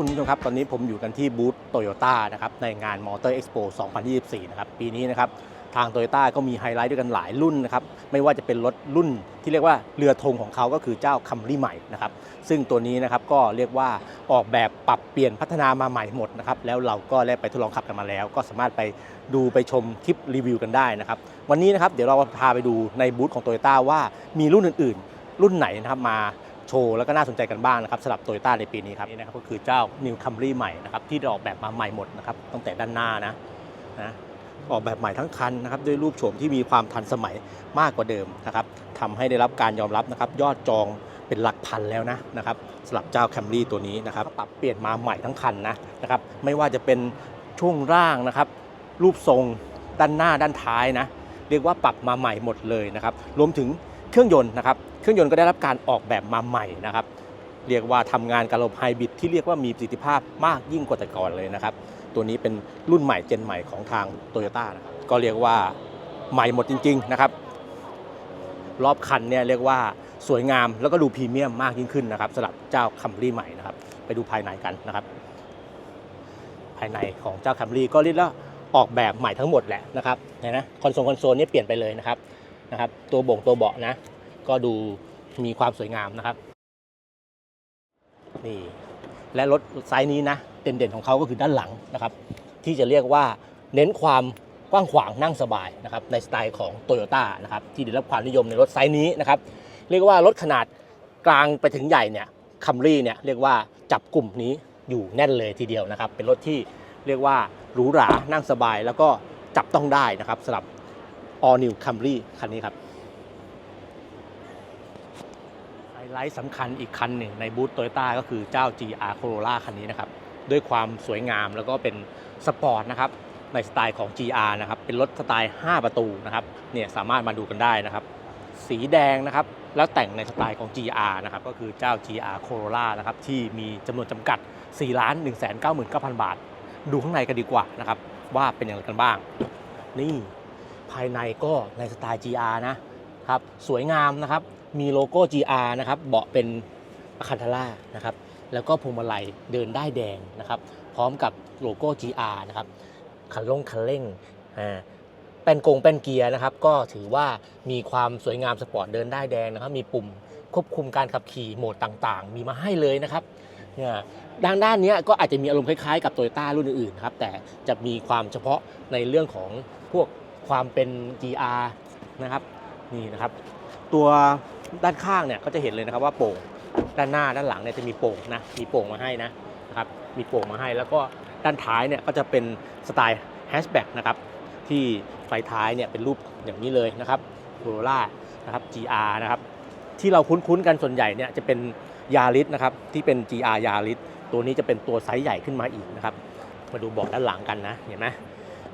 คุณผู้ชมครับ ตอนนี้ผมอยู่กันที่บูธโตโยต้านะครับในงานมอเตอร์เอ็กซ์โป2024 นะครับ ปีนี้นะครับ ทางโตโยต้าก็มีไฮไลท์ด้วยกันหลายรุ่นนะครับ ไม่ว่าจะเป็นรถรุ่นที่เรียกว่าเรือธงของเขาก็คือเจ้าคัมรี่ใหม่นะครับ ซึ่งตัวนี้นะครับก็เรียกว่าออกแบบปรับเปลี่ยนพัฒนามาใหม่หมดนะครับ แล้วเราก็ได้ไปทดลองขับกันมาแล้ว ก็สามารถไปดูไปชมคลิปรีวิวกันได้นะครับ วันนี้นะครับเดี๋ยวเราพาไปดูในบูธของโตโยต้าว่ามีรุ่นอื่น ๆ รุ่นไหนนะครับมา โชว์แล้วก็น่าสนใจกันบ้างนะครับสำหรับโตโยต้าในปีนี้ครับนี่นะครับก็คือเจ้า New Camry ใหม่นะครับที่ออกแบบมาใหม่หมดนะครับตั้งแต่ด้านหน้านะนะออกแบบใหม่ทั้งคันนะครับด้วยรูปโฉมที่มีความทันสมัยมากกว่าเดิมนะครับทำให้ได้รับการยอมรับนะครับยอดจองเป็นหลักพันแล้วนะนะครับสำหรับเจ้า Camry ตัวนี้นะครับปรับเปลี่ยนมาใหม่ทั้งคันนะนะครับไม่ว่าจะเป็นช่วงร่างนะครับรูปทรงด้านหน้าด้านท้ายนะเรียกว่าปรับมาใหม่หมดเลยนะครับรวมถึง เครื่องยนต์นะครับ เครื่องยนต์ก็ได้รับการออกแบบมาใหม่นะครับ เรียกว่าทำงานกับระบบไฮบริดที่เรียกว่ามีประสิทธิภาพมากยิ่งกว่าแต่ก่อนเลยนะครับ ตัวนี้เป็นรุ่นใหม่เจนใหม่ของทางโตโยต้านะครับ ก็เรียกว่าใหม่หมดจริง ๆ นะครับ รอบคันเนี่ยเรียกว่าสวยงามแล้วก็ดูพรีเมียมมากยิ่งขึ้นนะครับสำหรับเจ้าคัมรี่ใหม่นะครับ ไปดูภายในกันนะครับ ภายในของเจ้าคัมรี่ก็เรียกว่าออกแบบใหม่ทั้งหมดแหละนะครับเห็นนะคอนโซลคอนโซลนี่เปลี่ยนไปเลยนะครับ นะครับ ตัวบ่งตัวเบาะนะ ก็ดูมีความสวยงามนะครับ นี่และรถไซส์นี้นะเด่นๆของเขาก็คือด้านหลังนะครับ ที่จะเรียกว่าเน้นความกว้างขวางนั่งสบายนะครับในสไตล์ของโตโยต้านะครับที่ได้รับความนิยมในรถไซส์นี้นะครับ เรียกว่ารถขนาดกลางไปถึงใหญ่เนี่ยคัมรี่เนี่ยเรียกว่าจับกลุ่มนี้อยู่แน่นเลยทีเดียวนะครับ เป็นรถที่เรียกว่าหรูหรานั่งสบายแล้วก็จับต้องได้นะครับสำหรับ All New Camry คันนี้ครับไฮไลท์สำคัญอีกคันหนึ่งในบูธโตโยต้าก็คือเจ้า GR Corolla คันนี้นะครับ ด้วยความสวยงามแล้วก็เป็นสปอร์ตนะครับ ในสไตล์ของ GR นะครับ เป็นรถสไตล์ 5 ประตูนะครับ เนี่ยสามารถมาดูกันได้นะครับ สีแดงนะครับ แล้วแต่งในสไตล์ของ GR นะครับ ก็คือเจ้า GR Corolla นะครับ ที่มีจำนวนจำกัด 4 ล้าน 1 9 9 0 0 0 บาท ดูข้างในกันดีกว่านะครับ ว่าเป็นอย่างไรกันบ้าง นี่ ภายในก็ในสไตล์ GR นะครับสวยงามนะครับมีโลโก้ GR นะครับเบาะเป็นอะคันทาร่านะครับแล้วก็พวงมาลัยเดินได้แดงนะครับพร้อมกับโลโก้ GR นะครับคันลงคันเร่งอ่าแป้นกงแป้นเกียร์นะครับก็ถือว่ามีความสวยงามสปอร์ตเดินได้แดงนะครับ มีปุ่มควบคุมการขับขี่โหมดต่างๆ มีมาให้เลยนะครับเนี่ยด้านด้านนี้ก็อาจจะมีอารมณ์คล้ายๆ กับโตโยต้ารุ่นอื่นๆครับแต่จะมีความเฉพาะในเรื่องของพวก ความเป็น GR นะครับนี่นะครับ ตัวด้านข้างเนี่ยก็จะเห็นเลยนะครับว่าโป่งด้านหน้าด้านหลังเนี่ยจะมีโป่งนะมีโป่งมาให้นะนะครับมีโป่งมาให้แล้วก็ด้านท้ายเนี่ยก็จะเป็นสไตล์แฮชแบ็กนะครับที่ไฟท้ายเนี่ยเป็นรูปอย่างนี้เลยนะครับโคโรล่านะครับ GR นะครับที่เราคุ้นๆกันส่วนใหญ่เนี่ยจะเป็นยาริสนะครับที่เป็น GR ยาริสตัวนี้จะเป็นตัวไซส์ใหญ่ขึ้นมาอีกนะครับ มาดูเบาะด้านหลังกันนะเห็นไหม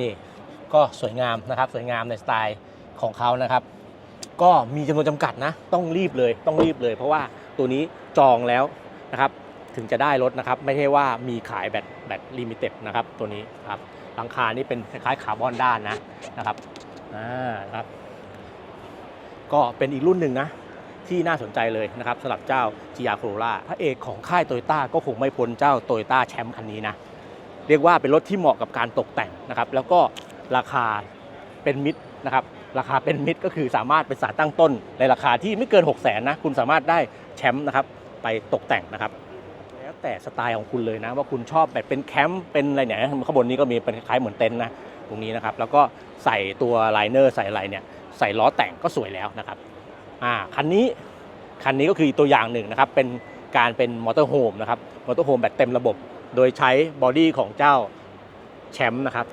นี่ ก็สวยงามนะครับสวยงามในสไตล์ของเขานะครับ ก็มีจำนวนจำกัดนะต้องรีบเลยต้องรีบเลย เพราะว่าตัวนี้จองแล้วนะครับถึงจะได้รถนะครับ ไม่ใช่ว่ามีขายแบตแบตลิมิเต็ดนะครับตัวนี้ครับหลังคานี่เป็นคล้ายคาร์บอนด้านนะนะครับอ่าครับ ก็เป็นอีกรุ่นหนึ่งนะที่น่าสนใจเลยนะครับสำหรับเจ้า GR Corolla พระเอกของค่ายโตโยต้าก็คงไม่พ้นเจ้าโตโยต้าแชมป์คันนี้นะ เรียกว่าเป็นรถที่เหมาะกับการตกแต่งนะครับ แล้วก็ ราคาเป็นมิตรนะครับราคาเป็นมิตรก็คือสามารถเป็นสารตั้งต้น ในราคาที่ไม่เกิน 6 0 0 0 0นนะคุณสามารถได้แชมป์นะครับไปตกแต่งนะครับ แล้วแต่สไตล์ของคุณเลยนะ ว่าคุณชอบแบบเป็นแคมป์เป็นอะไรเนี่ยข้างบนนี้ก็มีเป็นคล้ายเหมือนเต็นท์นะตรงนี้นะครับแล้วก็ใส่ตัวไลเนอร์ใส่อะไรเนี่ยใส่ล้อแต่งก็สวยแล้วนะครับอ่าคันนี้คันนี้ก็คือตัวอย่างหนึ่งนะครับเป็นการเป็นมอเตอร์โฮมนะครับมอเตอร์โฮมแบบเต็มระบบ โดยใช้บอดี้ของเจ้าแชมป์นะครับ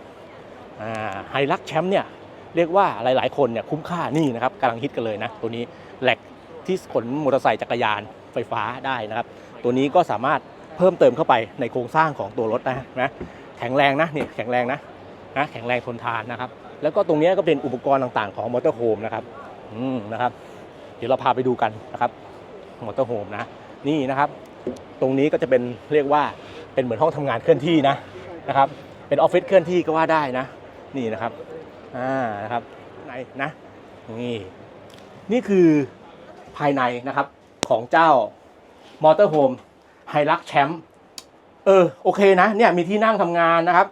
ไฮลักแชมป์เนี่ยเรียกว่าหลาย ๆ คนเนี่ยคุ้มค่านี่นะครับกำลังฮิตกันเลยนะ ตัวนี้แหลกที่ขนมอเตอร์ไซค์จักรยานไฟฟ้าได้นะครับ ตัวนี้ก็สามารถเพิ่มเติมเข้าไปในโครงสร้างของตัวรถนะนะแข็งแรงนะนี่แข็งแรงนะนะแข็งแรงทนทานนะครับ แล้วก็ตรงนี้ก็เป็นอุปกรณ์ต่างๆ ของมอเตอร์โฮมนะครับอืมนะครับ เดี๋ยวเราพาไปดูกันนะครับมอเตอร์โฮมนะนี่นะครับ ตรงนี้ก็จะเป็นเรียกว่าเป็นเหมือนห้องทำงานเคลื่อนที่นะนะครับ เป็นออฟฟิศเคลื่อนที่ก็ว่าได้นะ นี่นะครับอ่านะครับในนะนี่นี่คือภายในนะครับของเจ้ามอเตอร์โฮมไฮลักแชมป์เออโอเคนะเนี่ยมีที่นั่งทำงานนะครับ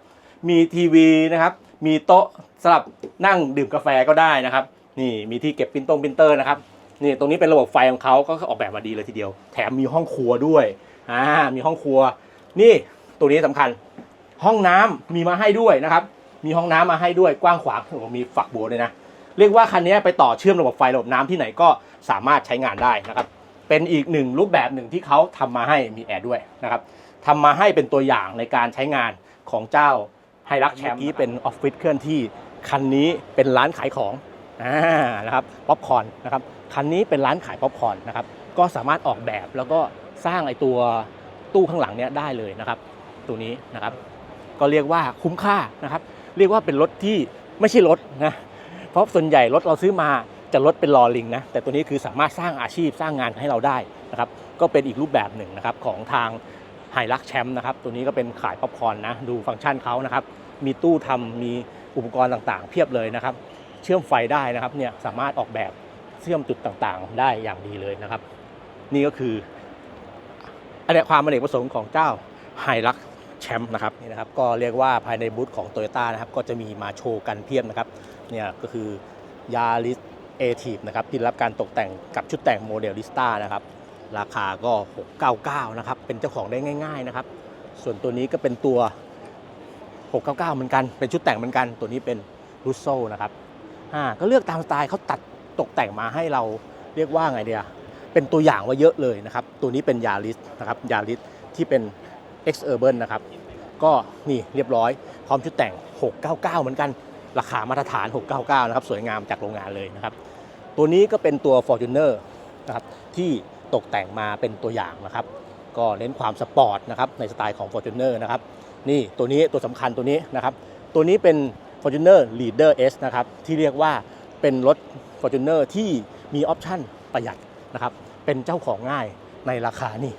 มีทีวีนะครับ มีโต๊ะสำหรับนั่งดื่มกาแฟก็ได้นะครับ นี่มีที่เก็บปรินตรงปรินเตอร์นะครับนี่ตรงนี้เป็นระบบไฟของเขาก็ออกแบบมาดีเลยทีเดียว แถมมีห้องครัวด้วยอ่ามีห้องครัว นี่ตัวนี้สำคัญ ห้องน้ำมีมาให้ด้วยนะครับ มีห้องน้ำมาให้ด้วยกว้างขวางมีฝักบัวด้วยนะ เรียกว่าคันนี้ไปต่อเชื่อมระบบไฟระบบน้ำที่ไหนก็สามารถใช้งานได้นะครับ เป็นอีกหนึ่งรูปแบบหนึ่งที่เขาทำมาให้มีแอร์ด้วยนะครับทำมาให้เป็นตัวอย่างในการใช้งานของเจ้าไฮรักแชมป์ที่เป็นออฟฟิศเคลื่อนที่คันนี้เป็นร้านขายของอนะครับป๊อปคอร์นนะครับคันนี้เป็นร้านขายป๊อปคอร์นนะครับก็สามารถออกแบบแล้วก็สร้างไอตัวตู้ข้างหลังเนี้ยได้เลยนะครับ ตัวนี้นะครับ ก็เรียกว่าคุ้มค่านะครับ เรียกว่าเป็นรถที่ไม่ใช่รถนะเพราะส่วนใหญ่รถเราซื้อมาจะรถเป็นลอลิงนะแต่ตัวนี้คือสามารถสร้างอาชีพสร้างงานให้เราได้นะครับก็เป็นอีกรูปแบบหนึ่งนะครับของทางไฮรักแชมป์นะครับตัวนี้ก็เป็นขายป๊อปคอนนะดูฟังก์ชันเขานะครับมีตู้ทำมีอุปกรณ์ต่างๆ เพียบเลยนะครับ เชื่อมไฟได้นะครับเนี่ยสามารถออกแบบเชื่อมจุดต่างๆ ได้อย่างดีเลยนะครับ นี่ก็คืออันเนี้ความอเนกประสงค์ของเจ้าไฮรัก แชมป์นะครับนี่นะครับก็เรียกว่าภายในบูธของ t o y ยต้นะครับก็จะมีมาโชว์กันเพียบนะครับเนี่ยก็คือยาริสเอทีฟนะครับที่รับการตกแต่งกับชุดแต่งโมเดลลิสต้านะครับราคาก็ 699 นะครับ เป็นเจ้าของได้ง่าย ๆนะครับ ส่วนตัวนี้ก็เป็นตัว 699 เหมือนกัน เป็นชุดแต่งเหมือนกัน ตัวนี้เป็นรุสโซนะครับอ่าก็เลือกตามสไตล์เขาตัดตกแต่งมาให้เราเรียกว่าไงเดียเป็นตัวอย่างไว่าเยอะเลยนะครับ ตัวนี้เป็นยาริสนะครับ ยาริสที่เป็น X Urban นะครับ ก็นี่เรียบร้อย พร้อมชุดแต่ง 699 เหมือนกัน ราคามาตรฐาน 699 นะครับ สวยงามจากโรงงานเลยนะครับ ตัวนี้ก็เป็นตัว Fortuner นะครับที่ตกแต่งมาเป็นตัวอย่างนะครับ ก็เน้นความสปอร์ตนะครับในสไตล์ของ Fortuner นะครับ นี่ตัวนี้ตัวสำคัญตัวนี้นะครับ ตัวนี้เป็น Fortuner Leader S นะครับ ที่เรียกว่าเป็นรถ Fortuner ที่มีออปชั่นประหยัดนะครับ เป็นเจ้าของง่ายในราคานี่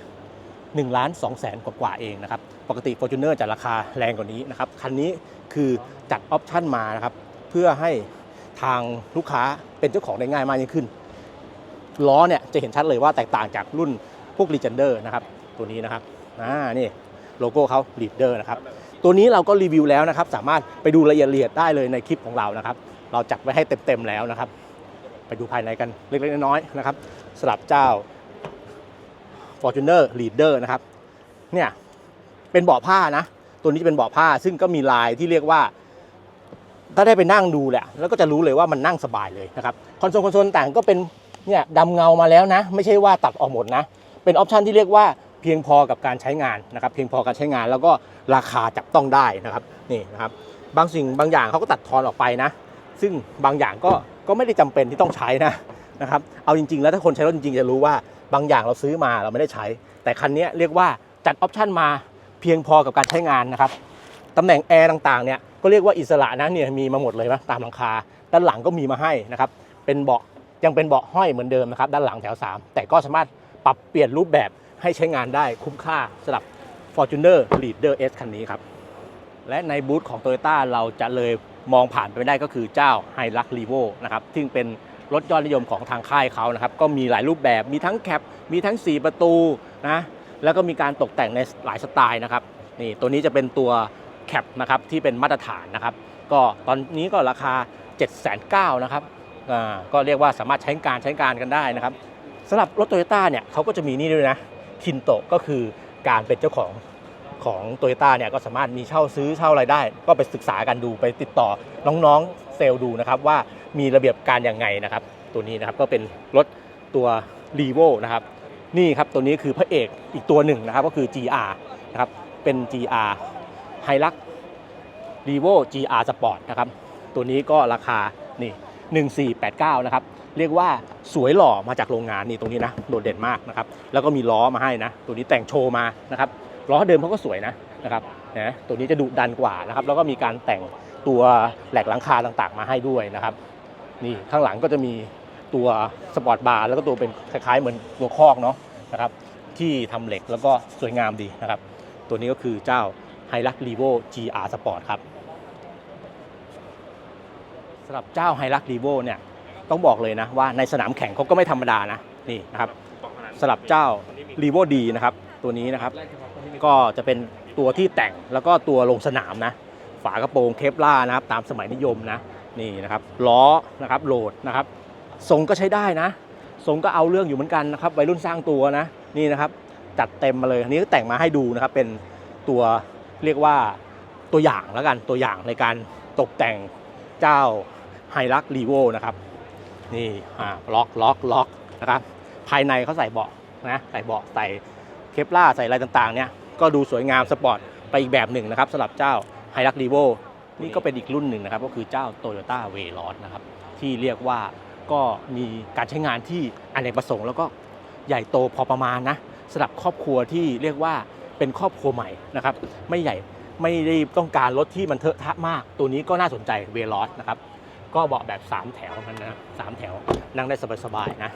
1ล้าน2แสนกว่าๆเองนะครับ ปกติ Fortuner จะราคาแรงกว่านี้นะครับ คันนี้คือจัดออปชั่นมานะครับ เพื่อให้ทางลูกค้าเป็นเจ้าของได้ง่ายมากยิ่งขึ้น ล้อเนี่ยจะเห็นชัดเลยว่าแตกต่างจากรุ่นพวก Legender นะครับ ตัวนี้นะครับอ่านี่โลโก้เขา Leader นะครับ ตัวนี้เราก็รีวิวแล้วนะครับ สามารถไปดูรายละเอียดได้เลยในคลิปของเรานะครับ เราจัดไว้ให้เต็มๆแล้วนะครับ ไปดูภายในกันเล็กๆน้อยๆนะครับสลับเจ้า Fortuner Leader นะครับ เนี่ย เป็นเบาะผ้านะ ตัวนี้จะเป็นเบาะผ้า ซึ่งก็มีลายที่เรียกว่า ถ้าได้ไปนั่งดูแหละ แล้วก็จะรู้เลยว่ามันนั่งสบายเลยนะครับ คอนโซลคอนโซลต่างก็เป็น เนี่ยดำเงามาแล้วนะ ไม่ใช่ว่าตัดออกหมดนะ เป็นออปชันที่เรียกว่าเพียงพอกับการใช้งานนะครับ เพียงพอการใช้งาน แล้วก็ราคาจับต้องได้นะครับ นี่นะครับ บางสิ่งบางอย่างเขาก็ตัดทอนออกไปนะ ซึ่งบางอย่างก็ ก็ไม่ได้จำเป็นที่ต้องใช้นะนะครับ เอาจริง ๆ แล้วถ้าคนใช้รถจริงๆจะรู้ว่า บางอย่างเราซื้อมาเราไม่ได้ใช้ แต่คันนี้เรียกว่าจัดออปชันมาเพียงพอกับการใช้งานนะครับตำแหน่งแอร์ต่างๆเนี่ยก็เรียกว่าอิสระนะเนี่ยมีมาหมดเลยนะตามหลังคา ด้านหลังก็มีมาให้นะครับเป็นเบาะยังเป็นเบาะห้อยเหมือนเดิมนะครับด้านหลังแถว 3 แต่ก็สามารถปรับเปลี่ยนรูปแบบให้ใช้งานได้คุ้มค่าสำหรับ Fortuner Leader S คันนี้ครับ และในบูธของ Toyota เราจะเลยมองผ่านไปไม่ได้ก็คือเจ้า h i l u x r e v o นะครับซึ่งเป็น รถยอดนิยมของทางค่ายเขานะครับ ก็มีหลายรูปแบบ มีทั้งแคป มีทั้ง 4 ประตูนะ แล้วก็มีการตกแต่งในหลายสไตล์นะครับ นี่ตัวนี้จะเป็นตัวแคปนะครับที่เป็นมาตรฐานนะครับ ก็ตอนนี้ก็ราคา 7 9 0 0 0นะครับ ก็เรียกว่าสามารถใช้การใช้การกันได้นะครับสำหรับรถโตโยต้าเนี่ยเขาก็จะมีนี่ด้วยนะ คินโตก็คือการเป็นเจ้าของ ของโตโยต้าเนี่ยก็สามารถมีเช่าซื้อเช่าอะไรได้ ก็ไปศึกษากันดูไปติดต่อน้องๆเซลล์ดูนะครับว่ามีระเบียบการยังไงนะครับ ตัวนี้นะครับก็เป็นรถตัว r e v o นะครับนี่ครับตัวนี้คือพระเอกอีกตัวหนึ่งนะครับก็คือ GR นะครับเป็น GR h i l u x r e v o GR Sport นะครับตัวนี้ก็ราคานี่ 1489 นะครับ เรียกว่าสวยหล่อมาจากโรงงานนี่ตรงนี้นะ โดดเด่นมากนะครับ แล้วก็มีล้อมาให้นะ ตัวนี้แต่งโชว์มานะครับ ล้อเดิมเขาก็สวยนะนะครับนะตัวนี้จะดุดันกว่านะครับแล้วก็มีการแต่งตัวแหลกหลังคาต่างๆ มาให้ด้วยนะครับนี่ข้างหลังก็จะมีตัวสปอร์ตบาร์แล้วก็ตัวเป็นคล้ายๆ เหมือนตัวคอกเนาะนะครับที่ทำเหล็กแล้วก็สวยงามดีนะครับ ตัวนี้ก็คือเจ้า h i l u x r e v o GR Sport ครับสำหรับเจ้า h i l u x r e v o เนี่ยต้องบอกเลยนะว่าในสนามแข่งเขาก็ไม่ธรรมดานะนี่นะครับสำหรับเจ้า r e v o D นะครับ ตัวนี้นะครับ ก็จะเป็นตัวที่แต่งแล้วก็ตัวลงสนามนะ ฝากระโปรงเคปล่านะครับ ตามสมัยนิยมนะนี่นะครับล้อนะครับโหลดนะครับทรงก็ใช้ได้นะทรงก็เอาเรื่องอยู่เหมือนกันนะครับวัยรุ่นสร้างตัวนะนี่นะครับ จัดเต็มมาเลยอันนี้ก็แต่งมาให้ดูนะครับ เป็นตัวเรียกว่าตัวอย่างแล้วกันตัวอย่างในการตกแต่งเจ้าไฮรักรีโวนะครับนี่อ่าล็อกล็อกล็อกนะครับภายในเขาใส่เบาะนะใส่เบาะใส่ เคปล่าใส่อะไรต่างๆเนี่ยก็ดูสวยงามสปอร์ตไปอีกแบบหนึ่งนะครับสำหรับเจ้าไฮรักรีโวนี่ก็เป็นอีกรุ่นหนึ่งนะครับ ก็คือเจ้า Toyota w a y r o s นะครับ ที่เรียกว่าก็มีการใช้งานที่อเนกประสงค์แล้วก็ใหญ่โตพอประมาณนะสำหรับครอบครัวที่เรียกว่าเป็นครอบครัวใหม่นะครับ ไม่ใหญ่ไม่ได้ต้องการรถที่มันเทอะทะมาก ตัวนี้ก็น่าสนใจเวลอสนะครับ ก็เบาะแบบ 3 แถวมันนะสามแถวนั่งได้สบายๆนะ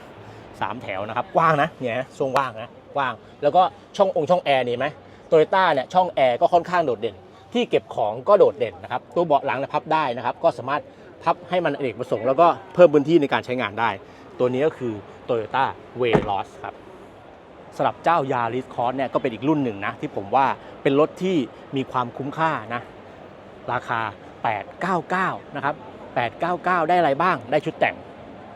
สามแถวนะครับกว้างนะเนี่ยช่วงว่างนะกว้าง แล้วก็ช่ององค์ช่องแอร์นี่ไหมโตโยต้าเนี่ยช่องแอร์ก็ค่อนข้างโดดเด่น ที่เก็บของก็โดดเด่นนะครับตัวเบาะหลังเนี่ยพับได้นะครับก็สามารถพับให้มันอเนกประสงค์แล้วก็เพิ่มพื้นที่ในการใช้งานได้ ตัวนี้ก็คือ Toyota w a y r o s ครับสำหรับเจ้ายาริสคอร์สเนี่ยก็เป็นอีกรุ่นหนึ่งนะที่ผมว่าเป็นรถที่มีความคุ้มค่านะราคา 899 นะครับ 899 ได้อะไรบ้าง ได้ชุดแต่ง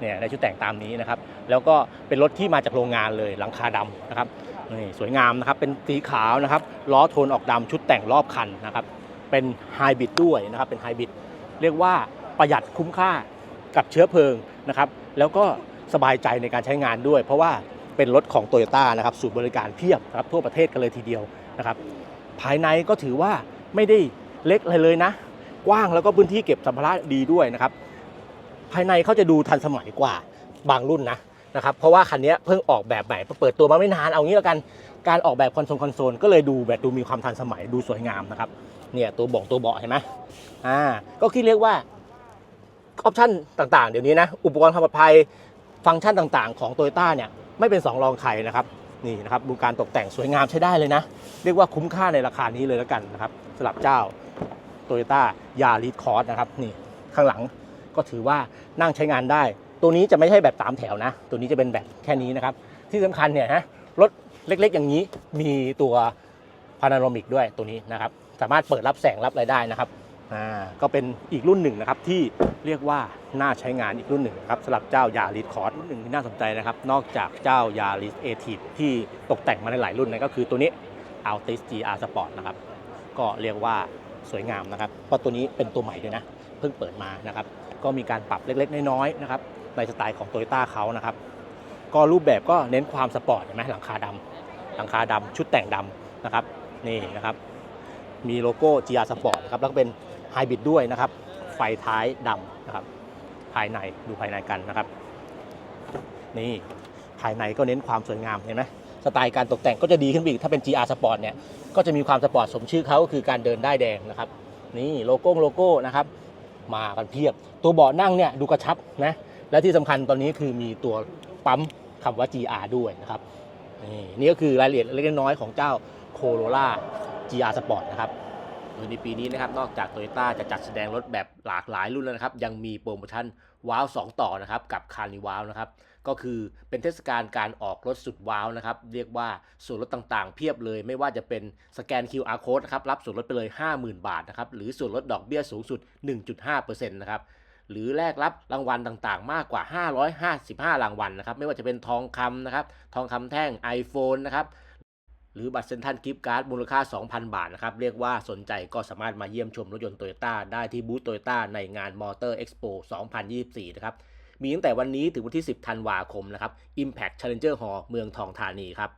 เนี่ยได้ชุดแต่งตามนี้นะครับ แล้วก็เป็นรถที่มาจากโรงงานเลยหลังคาดำนะครับนี่สวยงามนะครับ เป็นสีขาวนะครับล้อโทนออกดำชุดแต่งรอบคันนะครับ เป็นไฮบริดด้วยนะครับ เป็นไฮบริดเรียกว่าประหยัดคุ้มค่ากับเชื้อเพลิงนะครับ แล้วก็สบายใจในการใช้งานด้วย เพราะว่าเป็นรถของโตโยต้านะครับสูตรบริการเพียบนะครับทั่วประเทศกันเลยทีเดียวนะครับ ภายในก็ถือว่าไม่ได้เล็กอะไรเลยนะ กว้างแล้วก็พื้นที่เก็บสัมภาระดีด้วยนะครับ ภายในเขาจะดูทันสมัยกว่าบางรุ่นนะนะครับเพราะว่าคันนี้เพิ่งออกแบบใหม่เปิดตัวมาไม่นานเอางี้แล้วกันการออกแบบคอนโซลคอนโซลก็เลยดูแบบดูมีความทันสมัยดูสวยงามนะครับเนี่ยตัวบ่งตัวเบาะเห็นไหมอ่าก็คิดเรียกว่าออปชั่นต่างๆ เดี๋ยวนี้นะอุปกรณ์ความปลอดภัยฟังก์ชันต่างๆ ของโตโยต้าเนี่ยไม่เป็นสองรองใครนะครับนี่นะครับดูการตกแต่งสวยงามใช้ได้เลยนะ เรียกว่าคุ้มค่าในราคานี้เลยแล้วกันนะครับสำหรับเจ้าโตโยต้ายาริสคอร์สนะครับนี่ข้างหลัง ก็ถือว่านั่งใช้งานได้ ตัวนี้จะไม่ใช่แบบสามแถวนะ ตัวนี้จะเป็นแบบแค่นี้นะครับ ที่สำคัญเนี่ยฮะรถเล็กๆ อย่างนี้มีตัวพานาโรมิกด้วยตัวนี้นะครับ สามารถเปิดรับแสงรับอะไรได้นะครับอ่าก็เป็นอีกรุ่นหนึ่งนะครับที่เรียกว่าน่าใช้งานอีกรุ่นหนึ่งครับสำหรับเจ้ายาริสคอร์สรุ่นหนึ่งที่น่าสนใจนะครับ นอกจากเจ้ายาริสเอทีที่ตกแต่งมาในหลายรุ่นนะก็คือตัวนี้ Altis GR Sport นะครับ ก็เรียกว่าสวยงามนะครับ เพราะตัวนี้เป็นตัวใหม่ด้วยนะ เพิ่งเปิดมานะครับ ก็มีการปรับเล็กๆ น้อยๆนะครับในสไตล์ของโตโยต้าเขานะครับ ก็รูปแบบก็เน้นความสปอร์ตเห็นไหมหลังคาดำหลังคาดำชุดแต่งดำนะครับนี่นะครับ มีโลโก้ GR Sport นะครับแล้วก็เป็นไฮบริดด้วยนะครับ ไฟท้ายดำนะครับ ภายในดูภายในกันนะครับ นี่ภายในก็เน้นความสวยงามเห็นไหมสไตล์การตกแต่งก็จะดีขึ้นอีก ถ้าเป็น GR Sport เนี่ย ก็จะมีความสปอร์ตสมชื่อเขาก็คือการเดินได้แดงนะครับ นี่โลโก้โลโก้นะครับ มากันเพียบ ตัวเบาะนั่งเนี่ยดูกระชับนะและที่สำคัญตอนนี้คือมีตัวปั๊มคำว่า GR ด้วยนะครับนี่นี่ก็คือรายละเอียดเล็กน้อยของเจ้า Corolla GR Sport นะครับโดยในปีนี้นะครับนอกจาก Toyota จะจัดแสดงรถแบบหลากหลายรุ่นแล้วนะครับ ยังมีโปรโมชั่นว้าว2ต่อนะครับกับคาร์นิว้าวนะครับก็คือเป็นเทศกาลการออกรถสุดว้าวนะครับ เรียกว่าส่วนลดต่างๆ เพียบเลย ไม่ว่าจะเป็นสแกน QR code นะครับรับส่วนลดไปเลย 50,000 บาทนะครับหรือส่วนลดดอกเบี้ยสูงสุด 1.5%นะครับ หรือแลกรับรางวัลต่างๆ มากกว่า 555 รางวัลนะครับ ไม่ว่าจะเป็นทองคำนะครับ ทองคำแท่ง iPhone นะครับ หรือบัตรเซ็นทรัลกิฟต์การ์ดมูลค่า 2,000 บาทนะครับ เรียกว่าสนใจก็สามารถมาเยี่ยมชมรถยนต์โตโยต้าได้ที่บูธโตโยต้าในงานมอเตอร์เอ็กซ์โป2024 นะครับ มีตั้งแต่วันนี้ถึงวันที่ 10 ธันวาคมนะครับ Impact Challenger Hall เมืองทองธานีครับ